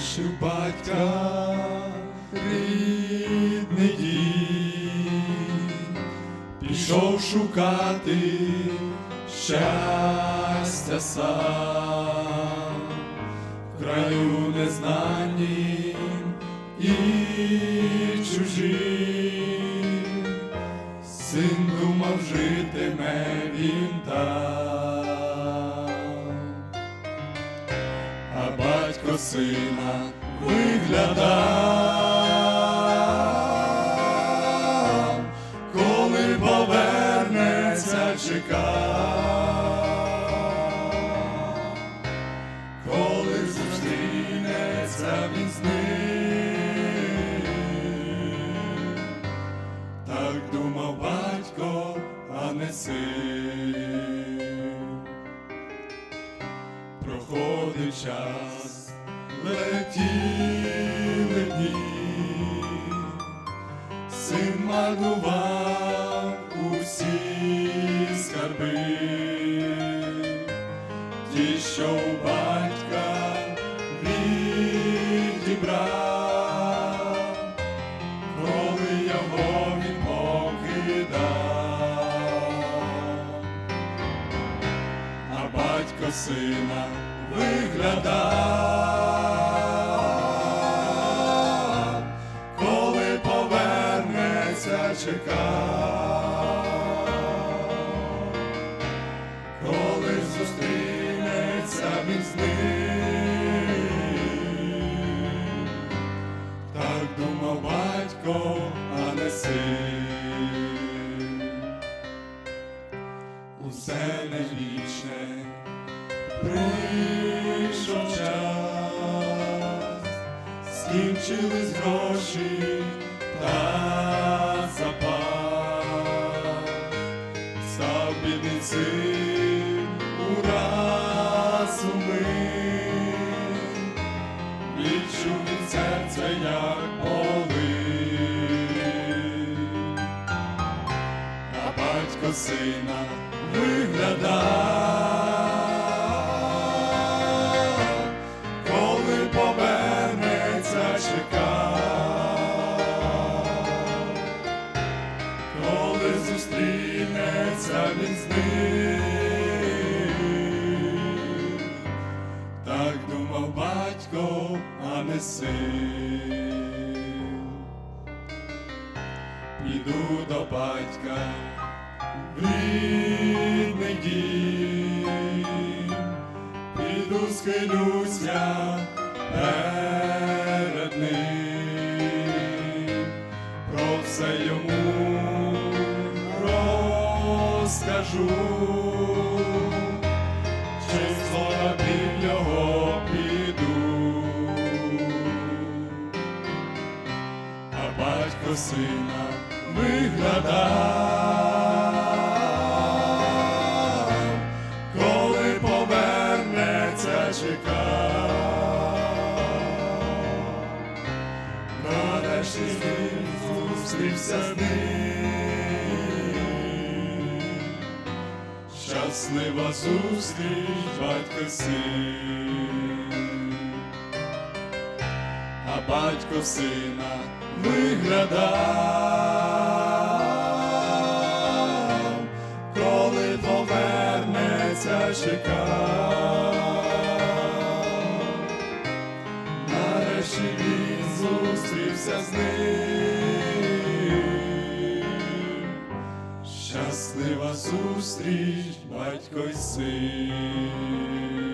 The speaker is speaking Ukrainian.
залишив батька рідний дім, пішов шукати щастя сам. В краю незнанім і чужим, син думав, житиме він там, сина виглядав, коли повернеться, чекав коли зустрінеться він з ним. Так думав батько, а не син. Проходив час, син марнував усі скарби. Ті, що у батька відібрав, коли його він а батько сина виглядав, повернеться, чекав коли зустрінеться він з ним. Так думав батько, а не син. Усе не вічне, прийшов час, скінчились гроші та запас став бідний син ураз відчув від серця, як болить, а батько сина виглядав, зустрінеться він з ним. Так думав батько, а не син. Піду до батька, в рідний піду схилюся перед ним, про все йому розкажу, чи слова під його піду, а батько сина виглядав, коли повернеться, чекав. Нарешті з ним зустрівся з ним. Щаслива зустріч, батько син. А батько сина виглядав, коли повернеться, чекав. Нарешті він зустрівся з ним. Щаслива зустріч, батько й син.